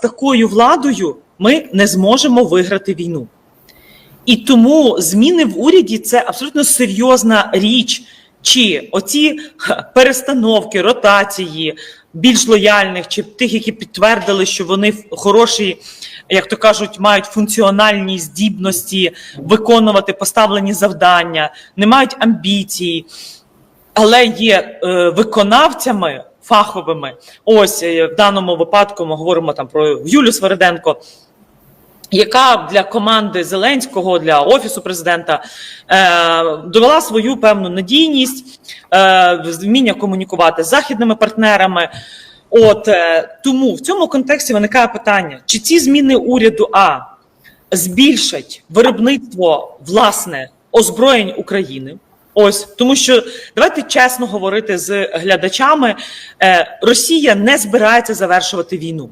такою владою ми не зможемо виграти війну. І тому зміни в уряді це абсолютно серйозна річ. Чи оці перестановки, ротації більш лояльних, чи тих, які підтвердили, що вони хороші, як то кажуть, мають функціональні здібності виконувати поставлені завдання, не мають амбіцій, але є е, виконавцями фаховими. Ось е, в даному випадку ми говоримо там про Юлю Свериденко, яка для команди Зеленського, для офісу президента е, довела свою певну надійність, е, вміння комунікувати з західними партнерами. От е, тому в цьому контексті виникає питання: чи ці зміни уряду А збільшать виробництво власне озброєнь України? Ось тому, що давайте чесно говорити з глядачами: е, Росія не збирається завершувати війну.